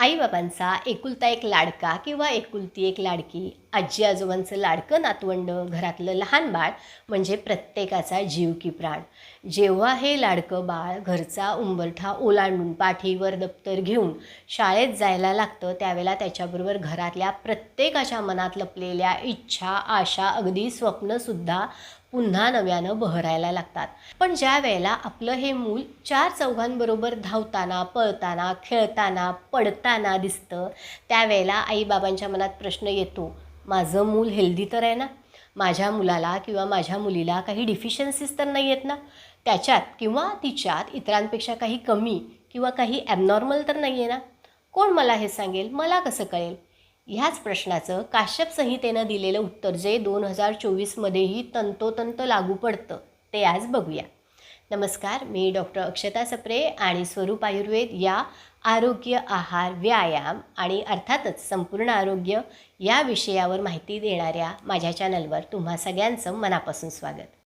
आईबाबांचा एकुलता एक लाडका किंवा एकुलती एक लाडकी आजी आजोबांचं लाडकं नातवंड घरातलं लहान बाळ म्हणजे प्रत्येकाचा जीव की प्राण. जेव्हा हे लाडकं बाळ घरचा उंबरठा ओलांडून पाठीवर दप्तर घेऊन शाळेत जायला लागतं त्यावेळेला त्याच्याबरोबर घरातल्या प्रत्येकाच्या मनात लपलेल्या इच्छा आशा अगदी स्वप्नसुद्धा पुन्हा नव्यानं बहरायला लागतात. पण ज्या वेळेला आपलं हे मूल चार चौघांबरोबर धावताना पळताना खेळताना पडताना दिसतं त्यावेळेला आईबाबांच्या मनात प्रश्न येतो माझं मूल हेल्दी तर आहे ना? माझ्या मुलाला किंवा माझ्या मुलीला काही डिफिशियन्सीज तर नाही आहेत ना? त्याच्यात किंवा तिच्यात इतरांपेक्षा काही कमी किंवा काही ॲबनॉर्मल तर नाही आहे ना? कोण मला हे सांगेल? मला कसं कळेल? ह्याच प्रश्नाचं काश्यप संहितेनं दिलेलं उत्तर जे दोन हजार चोवीसमध्येही तंतोतंत लागू पडतं ते आज बघूया. नमस्कार मी डॉक्टर अक्षता सप्रे आणि स्वरूप आयुर्वेद या आरोग्य आहार व्यायाम आणि अर्थातच संपूर्ण आरोग्य या विषयावर माहिती देणाऱ्या माझ्या चॅनलवर तुम्हा सगळ्यांचं मनापासून स्वागत.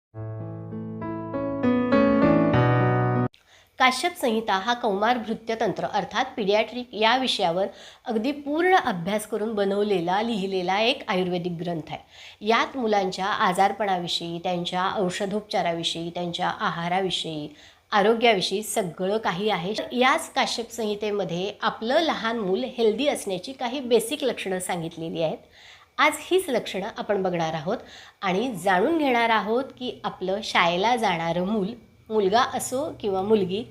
काश्यप संहिता हा कौमार भृत्यतंत्र अर्थात पिडियाट्रिक या विषयावर अगदी पूर्ण अभ्यास करून बनवलेला लिहिलेला एक आयुर्वेदिक ग्रंथ आहे. यात मुलांच्या आजारपणाविषयी त्यांच्या औषधोपचाराविषयी त्यांच्या आहाराविषयी आरोग्याविषयी सगळं काही आहे. याच काश्यप संहितेमध्ये आपलं लहान मूल हेल्दी असण्याची काही बेसिक लक्षणं सांगितलेली आहेत. आज हीच लक्षणं आपण बघणार आहोत आणि जाणून घेणार आहोत की आपलं शाळेला जाणारं मूल मुलगा असो किंवा मुलगी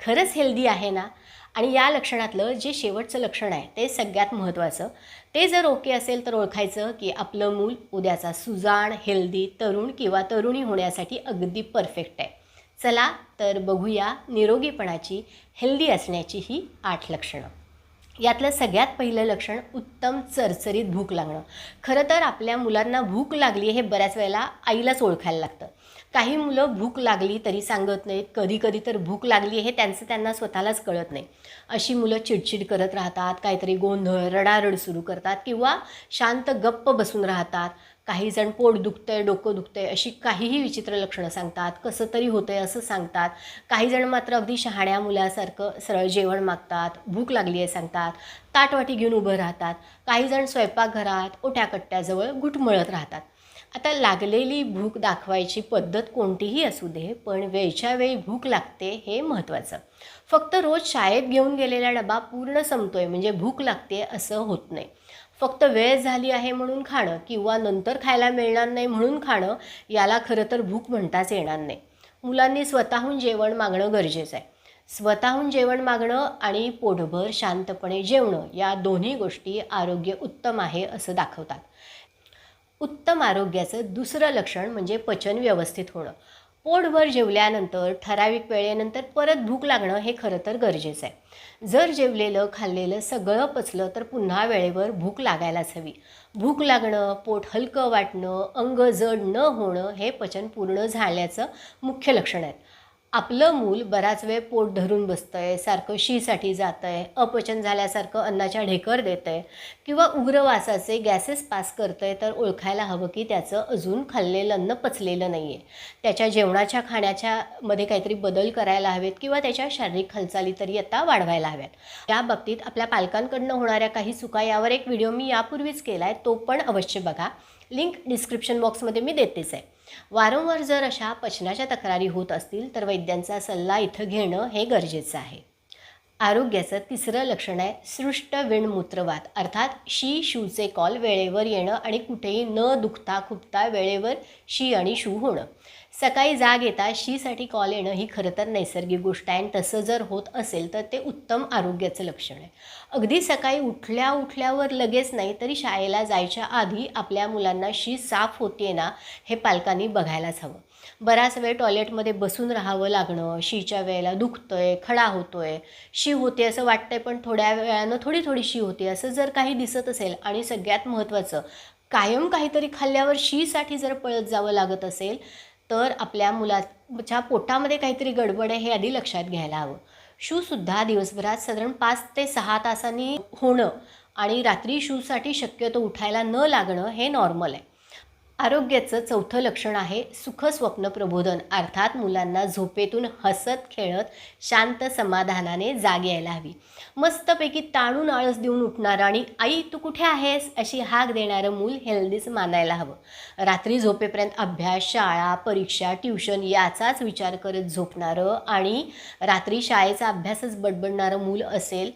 खरंच हेल्दी आहे ना? आणि या लक्षणातलं जे शेवटचं लक्षण आहे ते सगळ्यात महत्त्वाचं ते जर ओके असेल तर ओळखायचं की आपलं मूल उद्याचा सुजाण हेल्दी तरुण किंवा तरुणी होण्यासाठी अगदी परफेक्ट आहे. चला तर बघूया निरोगीपणाची हेल्दी असण्याची ही आठ लक्षणं. यातलं सगळ्यात पहिलं लक्षण उत्तम चरचरीत भूक लागणं. खरं तर आपल्या मुलांना भूक लागली हे बऱ्याच वेळेला आईलाच ओळखायला लागतं. काही मुलं भूक लागली तरी सांगत नाहीत कधी कधी तर भूक लागली हे त्यांचं त्यांना स्वतःलाच कळत नाही. अशी मुलं चिडचिड करत राहतात काहीतरी गोंधळ रडारड सुरू करतात किंवा शांत गप्प बसून राहतात. काही जण पोट दुखतंय डोकं दुखतंय अशी काहीही विचित्र लक्षणं सांगतात कसं तरी होतंय असं सांगतात. काही जण मात्र अगदी शहाण्या मुलासारखं सरळ जेवण मागतात भूक लागली आहे सांगतात ताटवाटी घेऊन उभं राहतात. काही जण स्वयंपाकघरात ओट्याकट्ट्याजवळ घुटमळत राहतात. आता लागलेली भूक दाखवायची पद्धत कोणतीही असू दे पण वेळच्या वेळी भूक लागते हे महत्त्वाचं. फक्त रोज शाळेत घेऊन गेलेला डबा पूर्ण संपतोय म्हणजे भूक लागते असं होत नाही. फक्त वेळ झाली आहे म्हणून खाणं किंवा नंतर खायला मिळणार नाही म्हणून खाणं याला खरं तर भूक म्हणताच येणार नाही. मुलांनी स्वतःहून जेवण मागणं गरजेचं आहे. स्वतःहून जेवण मागणं आणि पोटभर शांतपणे जेवणं या दोन्ही गोष्टी आरोग्य उत्तम आहे असं दाखवतात. उत्तम आरोग्याचं दुसरं लक्षण म्हणजे पचन व्यवस्थित होणं. पोटभर जेवल्यानंतर ठराविक वेळेनंतर परत भूक लागणं हे खरं तर गरजेचं आहे. जर जेवलेलं खाल्लेलं सगळं पचलं तर पुन्हा वेळेवर भूक लागायलाच हवी. भूक लागणं पोट हलकं वाटणं अंग जड न होणं हे पचन पूर्ण झाल्याचं मुख्य लक्षण आहे आपलं मूल बराच वेळ पोट धरून बसतं आहे सारखं शीसाठी जातं आहे अपचन झाल्यासारखं अन्नाच्या ढेकर देतं आहे किंवा उग्रवासाचे गॅसेस पास करतं आहे तर ओळखायला हवं की त्याचं अजून खाल्लेलं अन्न पचलेलं नाही आहे त्याच्या जेवणाच्या खाण्याच्या मध्ये काहीतरी बदल करायला हवेत किंवा त्याच्या शारीरिक हालचाली तरी आता वाढवायला हव्यात. या बाबतीत आपल्या पालकांकडनं होणाऱ्या काही चुका यावर एक व्हिडिओ मी यापूर्वीच केला आहे तो पण अवश्य बघा. लिंक डिस्क्रिप्शन बॉक्समध्ये मी देतेच आहे. वारंवार जर अशा पचनाच्या तक्रारी होत असतील तर वैद्यांचा सल्ला इथं घेणं हे गरजेचं आहे. आरोग्याचं तिसरं लक्षण आहे सृष्ट विणमूत्रवात. अर्थात शी शूचे कॉल वेळेवर येणं आणि कुठेही न दुखता खुपता वेळेवर शी आणि शू होणं. सकाळी जाग येता शीसाठी कॉल येणं ही खरं तर नैसर्गिक गोष्ट आहे. आणि तसं जर होत असेल तर ते उत्तम आरोग्याचं लक्षण आहे. अगदी सकाळी उठल्या उठल्यावर लगेच नाही तरी शाळेला जायच्या आधी आपल्या मुलांना शी साफ होते ना हे पालकांनी बघायलाच हवं. बराच वेळ टॉयलेटमध्ये बसून राहावं लागणं शीच्या वेळेला दुखतोय खडा होतोय शी होते असं वाटतंय पण थोड्या वेळानं थोडी थोडी शी होते असं जर काही दिसत असेल आणि सगळ्यात महत्त्वाचं कायम काहीतरी खाल्ल्यावर शीसाठी जर पळत जावं लागत असेल तर आपल्या मुलाच्या पोटामध्ये काहीतरी गडबड आहे हे आधी लक्षात घ्यायला हवं. शूसुद्धा दिवसभरात साधारण पाच ते सहा तासांनी होणं आणि रात्री शूसाठी शक्यतो उठायला न लागणं हे नॉर्मल आहे. आरोग्याचं चौथं लक्षण आहे सुख स्वप्न प्रबोधन. अर्थात मुलांना झोपेतून हसत खेळत शांत समाधानाने जाग यायला हवी. मस्तपैकी ताणून आळस देऊन उठणारं आणि आई तू कुठे आहेस? अशी हाक देणारं मूल हेल्दीच मानायला हवं. रात्री झोपेपर्यंत अभ्यास शाळा परीक्षा ट्युशन याचाच विचार करत झोपणारं आणि रात्री शाळेचा अभ्यासच बडबडणारं मूल असेल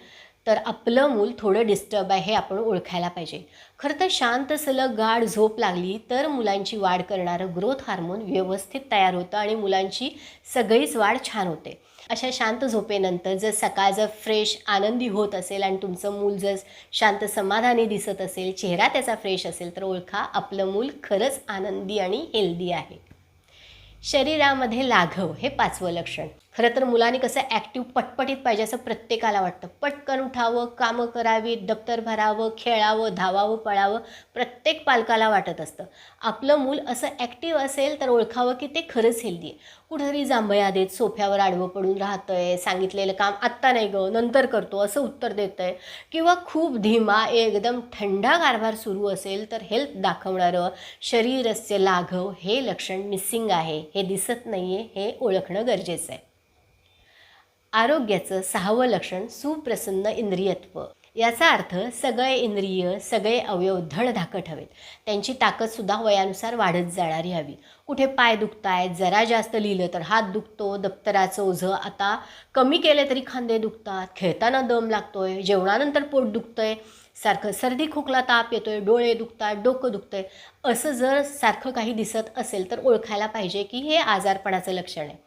तर आपलं मूल थोडं डिस्टर्ब आहे हे आपण ओळखायला पाहिजे. खरं तर शांत सलग गाढ झोप लागली तर मुलांची वाढ करणारं ग्रोथ हार्मोन व्यवस्थित तयार होतं आणि मुलांची सगळीच वाढ छान होते. अशा शांत झोपेनंतर जर सकाळ जर फ्रेश आनंदी होत असेल आणि तुमचं मूल जर शांत समाधानी दिसत असेल चेहरा त्याचा फ्रेश असेल तर ओळखा आपलं मूल खरंच आनंदी आणि हेल्दी आहे. शरीरामध्ये लाघव हे पाचवं लक्षण. खरं तर मुलांनी कसं ॲक्टिव्ह पटपटीत पाहिजे असं प्रत्येकाला वाटतं. पटकन उठावं कामं करावीत दप्तर भरावं खेळावं धावावं पळावं प्रत्येक पालकाला वाटत असतं. आपलं मूल असं ॲक्टिव्ह असेल तर ओळखावं की ते खरंच हेल्दी आहे. कुठेतरी जांभया देत सोफ्यावर आडवं पडून राहतं आहे सांगितलेलं काम आत्ता नाही गं नंतर करतो असं उत्तर देतं आहे किंवा खूप धीमा एकदम थंडा कारभार सुरू असेल तर हेल्थ दाखवणारं शरीरस्य लाघव हे लक्षण मिसिंग आहे. हे दिसत नाही आहे हे ओळखणं गरजेचं आहे. आरोग्याचं सहावं लक्षण सुप्रसन्न इंद्रियत्व. याचा अर्थ सगळे इंद्रिय सगळे अवयव धडधाकट हवेत. त्यांची ताकदसुद्धा वयानुसार वाढत जाणारी हवी. कुठे पाय दुखतायत जरा जास्त लिहिलं तर हात दुखतो दप्तराचं ओझं आता कमी केलं तरी खांदे दुखतात खेळताना दम लागतोय जेवणानंतर पोट दुखतंय सारखं सर्दी खोकला ताप येतोय डोळे दुखतात डोकं दुखतंय असं जर सारखं काही दिसत असेल तर ओळखायला पाहिजे की हे आजारपणाचं लक्षण आहे.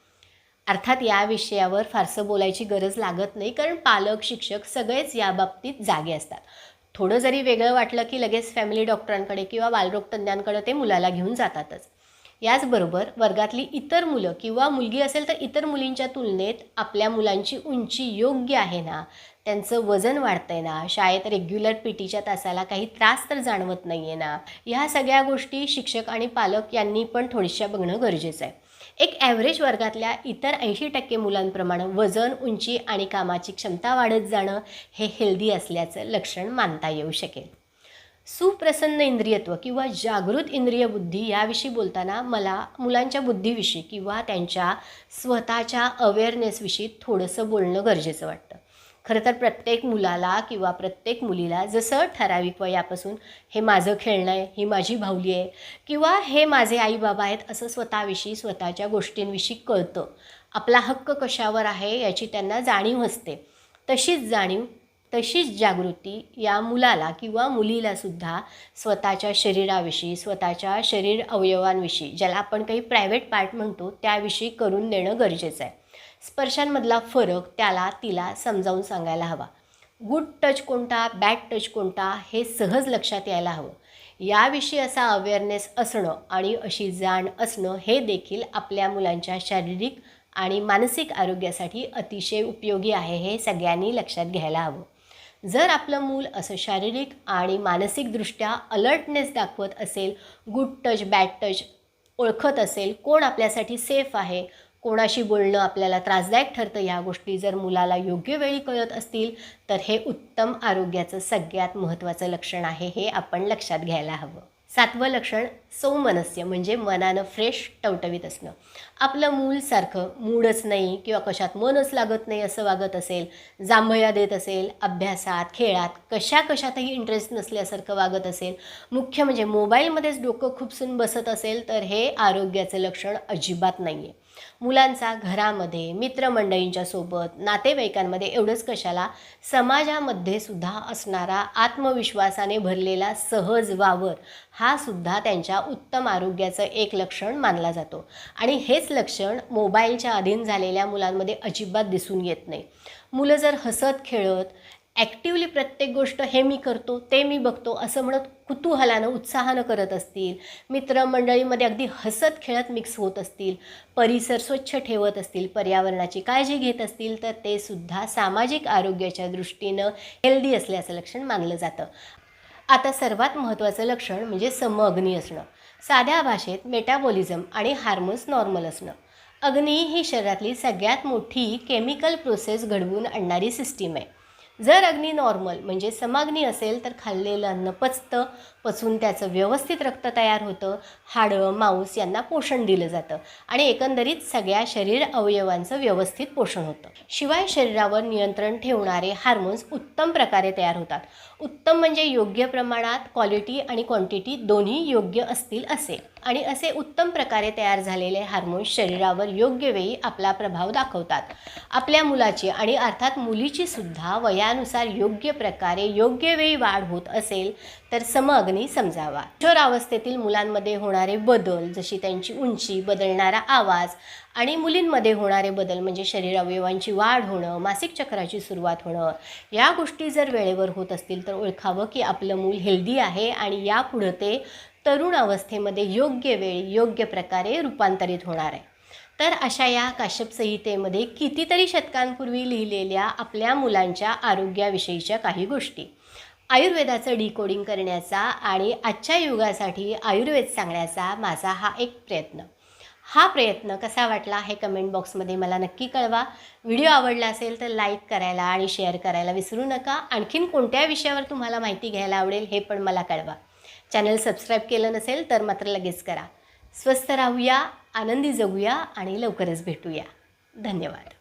अर्थात या विषयावर फारसं बोलायची गरज लागत नाही कारण पालक शिक्षक सगळेच या बाबतीत जागे असतात. थोडं जरी वेगळं वाटलं की लगेच फॅमिली डॉक्टरांकडे किंवा बालरोगतज्ञांकडे ते मुलाला घेऊन जातातच. याचबरोबर वर्गातली इतर मुलं किंवा मुलगी असेल तर इतर मुलींच्या तुलनेत आपल्या मुलांची उंची योग्य आहे ना? त्यांचं वजन वाढतंय ना? शाळेत रेग्युलर पी टीच्या तासाला काही त्रास तर जाणवत नाही आहे ना? ह्या सगळ्या गोष्टी शिक्षक आणि पालक यांनी पण थोडीशा बघणं गरजेचं आहे. एक ॲव्हरेज वर्गातल्या इतर ऐंशी टक्के मुलांप्रमाणे वजन उंची आणि कामाची क्षमता वाढत जाणं हे हेल्दी असल्याचं लक्षण मानता येऊ शकेल. सुप्रसन्न इंद्रियत्व किंवा जागृत इंद्रिय बुद्धी याविषयी बोलताना मला मुलांच्या बुद्धीविषयी किंवा त्यांच्या स्वतःच्या अवेअरनेसविषयी थोडंसं बोलणं गरजेचं वाटतं. खरं तर प्रत्येक मुलाला किंवा प्रत्येक मुलीला जसं ठराविक वयापासून हे माझं खेळणं आहे ही माझी भावली आहे किंवा हे माझे आई बाबा आहेत असं स्वतःविषयी स्वतःच्या गोष्टींविषयी कळतं. आपला हक्क कशावर आहे याची त्यांना जाणीव असते. तशीच जाणीव तशीच जागृती या मुलाला किंवा मुलीलासुद्धा स्वतःच्या शरीराविषयी स्वतःच्या शरीर अवयवांविषयी ज्याला आपण काही प्रायव्हेट पार्ट म्हणतो त्याविषयी करून देणं गरजेचं आहे. स्पर्शांमधला फरक त्याला तिला समजावून सांगायला हवा. गुड टच कोणता बॅड टच कोणता हे सहज लक्षात यायला हवं. याविषयी असा अवेअरनेस असणं आणि अशी जाण असणं हे देखील आपल्या मुलांच्या शारीरिक आणि मानसिक आरोग्यासाठी अतिशय उपयोगी आहे हे सगळ्यांनी लक्षात घ्यायला हवं. जर आपलं मूल असं शारीरिक आणि मानसिकदृष्ट्या अलर्टनेस दाखवत असेल गुड टच बॅड टच ओळखत असेल कोण आपल्यासाठी सेफ आहे कोणाशी बोलणं आपल्याला त्रासदायक ठरतं ह्या गोष्टी जर मुलाला योग्य वेळी कळत असतील तर हे उत्तम आरोग्याचं सगळ्यात महत्त्वाचं लक्षण आहे हे आपण लक्षात घ्यायला हवं. सातवं लक्षण सौमनस्य म्हणजे मनानं फ्रेश टवटवीत असणं. आपलं मूल सारखं मूडच नाही किंवा कशात मनच लागत नाही असं वागत असेल जांभया देत असेल अभ्यासात खेळात कशा कशातही इंटरेस्ट नसल्यासारखं वागत असेल मुख्य म्हणजे मोबाईलमध्येच डोकं खुपसून बसत असेल तर हे आरोग्याचं लक्षण अजिबात नाही आहे मुलांचा घरामध्ये मित्रमंडळींच्या सोबत नातेवाईकांमध्ये एवढंच कशाला? समाजामध्ये सुद्धा असणारा आत्मविश्वासाने भरलेला सहज वावर हा सुद्धा त्यांच्या उत्तम आरोग्याचं एक लक्षण मानला जातो. आणि हेच लक्षण मोबाईलच्या अधीन झालेल्या मुलांमध्ये अजिबात दिसून येत नाही. मुलं जर हसत खेळत ॲक्टिवली प्रत्येक गोष्ट हे मी करतो ते मी बघतो असं म्हणत कुतूहलानं उत्साहानं करत असतील. मित्रमंडळीमध्ये अगदी हसत खेळत मिक्स होत असतील. परिसर स्वच्छ ठेवत असतील पर्यावरणाची काळजी घेत असतील तर ते सुद्धा सामाजिक आरोग्याच्या दृष्टीनं हेल्दी असल्याचं लक्षण मानलं जातं. आता सर्वात महत्त्वाचं लक्षण म्हणजे समअग्नी असणं. साध्या भाषेत मेटाबॉलिझम आणि हार्मोन्स नॉर्मल असणं. अग्नी ही शरीरातली सगळ्यात मोठी केमिकल प्रोसेस घडवून आणणारी सिस्टीम आहे. जर अग्नी नॉर्मल म्हणजे समाग्नी असेल तर खाल्लेलं अन्न पचतं. पचून त्याचं व्यवस्थित रक्त तयार होतं. हाडं मांस यांना पोषण दिलं जातं आणि एकंदरीत सगळ्या शरीर अवयवांचं व्यवस्थित पोषण होतं. शिवाय शरीरावर नियंत्रण ठेवणारे हार्मोन्स उत्तम प्रकारे तयार होतात. उत्तम म्हणजे योग्य प्रमाणात क्वालिटी आणि क्वांटिटी दोन्ही योग्य असतील असे. आणि असे उत्तम प्रकारे तयार झालेले हार्मोन्स शरीरावर योग्य वेळी आपला प्रभाव दाखवतात. आपल्या मुलाची आणि अर्थात मुलीची सुद्धा वयानुसार योग्य प्रकारे योग्य वेळी वाढ होत असेल तर समअग्नी समजावा. किशोरावस्थेतील मुलांमध्ये होणारे बदल जशी त्यांची उंची बदलणारा आवाज आणि मुलींमध्ये होणारे बदल म्हणजे शरीर अवयवांची वाढ होणं मासिक चक्राची सुरुवात होणं या गोष्टी जर वेळेवर होत असतील तर ओळखावं की आपलं मूल हेल्दी आहे आणि यापुढं ते तरुण अवस्थेमध्ये योग्य वेळी योग्य प्रकारे रूपांतरित होणार आहे. तर अशा या काश्यप संहितेमध्ये कितीतरी शतकांपूर्वी लिहिलेल्या आपल्या मुलांच्या आरोग्याविषयीच्या काही गोष्टी. आयुर्वेदाचं डिकोडिंग करण्याचा आणि आजच्या युगासाठी आयुर्वेद सांगण्याचा माझा हा एक प्रयत्न. हा प्रयत्न कसा वाटला हे कमेंट बॉक्समध्ये मला नक्की कळवा. व्हिडिओ आवडला असेल तर लाईक करायला आणि शेअर करायला विसरू नका. आणखीन कोणत्या विषयावर तुम्हाला माहिती घ्यायला आवडेल हे पण मला कळवा. चॅनल सबस्क्राईब केलं नसेल तर मात्र लगेच करा. स्वस्थ राहूया आनंदी जगूया आणि लवकरच भेटूया. धन्यवाद.